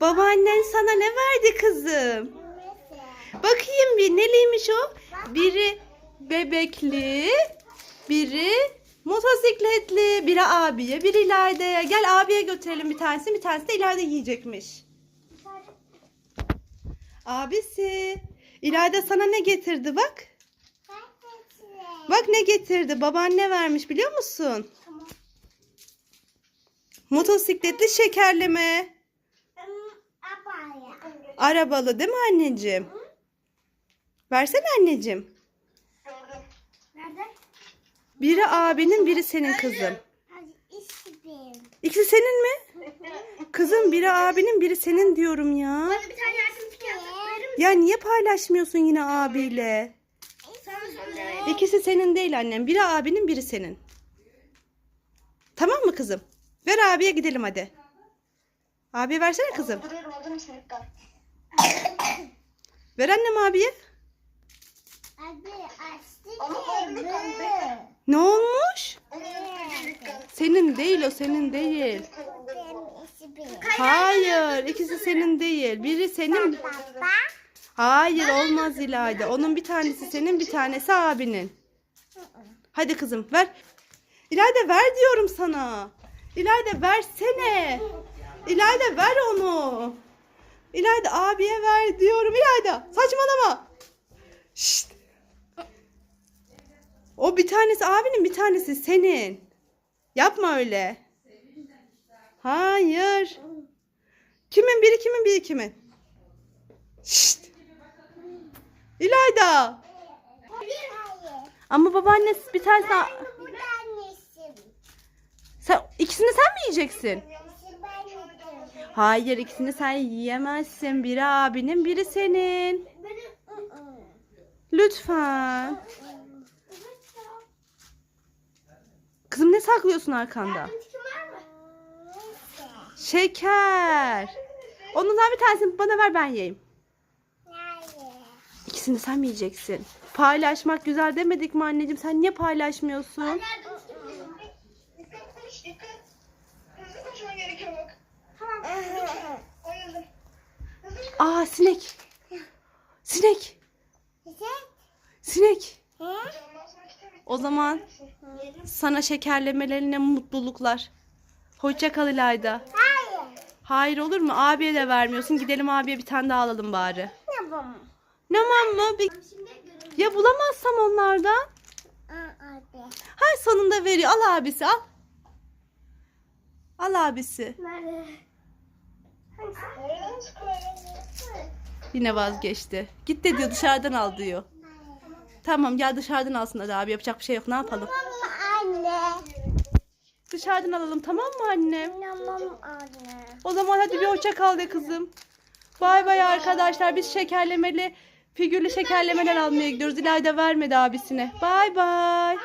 Babaannen sana ne verdi kızım? Bakayım bir neliymiş o? Biri bebekli, biri motosikletli, biri abiye, biri İlayda'ya. Gel abiye götürelim bir tanesini, bir tanesi de İlayda yiyecekmiş. Abisi, İlayda sana ne getirdi bak. Bak ne getirdi. Baban ne vermiş biliyor musun? Motosikletli şekerleme. Arabalı değil mi anneciğim? Versene anneciğim. Nerede? Biri abinin biri senin kızım. İkisi senin mi? Kızım biri abinin biri senin diyorum ya. Bir tane? Ya niye paylaşmıyorsun yine abiyle? İkisi senin değil annem. Biri abinin biri senin. Tamam mı kızım? Ver abiye gidelim hadi. Abiye versene kızım. Ver annem abiye. Abi açtı bekle. Ne olmuş? Senin değil o senin değil. Hayır ikisi senin değil. Biri senin. Baba. Hayır olmaz İlayda. Onun bir tanesi senin bir tanesi abinin. Hadi kızım ver. İlayda ver diyorum sana. İlayda versene. İlayda ver onu. İlayda abiye ver diyorum. İlayda saçmalama. Şşt. O bir tanesi abinin bir tanesi senin. Yapma öyle. Hayır. Kimin biri kimin biri kimin? Şşt. İlayda. Ama babaannesi bir tanesi... Sen, ikisini sen mi yiyeceksin? Hayır ikisini sen yiyemezsin. Biri abinin biri senin. Lütfen. Kızım ne saklıyorsun arkanda? Şeker. Ondan bir tanesini bana ver ben yiyeyim. İkisini sen mi yiyeceksin? Paylaşmak güzel demedik mi anneciğim? Sen niye paylaşmıyorsun? Yardım Aa sinek. Sinek. Sinek. O zaman sana şekerlemelerine mutluluklar. Hoşça kal İlayda. Hayır. Hayır olur mu? Abiye de vermiyorsun. Gidelim abiye bir tane daha alalım bari. Ne bu? Ne mı? Bir-. Ya bulamazsam onlardan? Hay sonunda veriyor. Al abisi al. Al abisi. Nerede? Hangisi? Yine vazgeçti. Git de diyor dışarıdan al diyor. Tamam gel dışarıdan alsın hadi abi yapacak bir şey yok ne yapalım. Anne. Dışarıdan alalım tamam mı annem? Tamam anne. O zaman hadi bir hoşça kal de kızım. Bay bay arkadaşlar biz şekerlemeli figürlü şekerlemeler almaya gidiyoruz. İlayda vermedi abisine. Bay bay.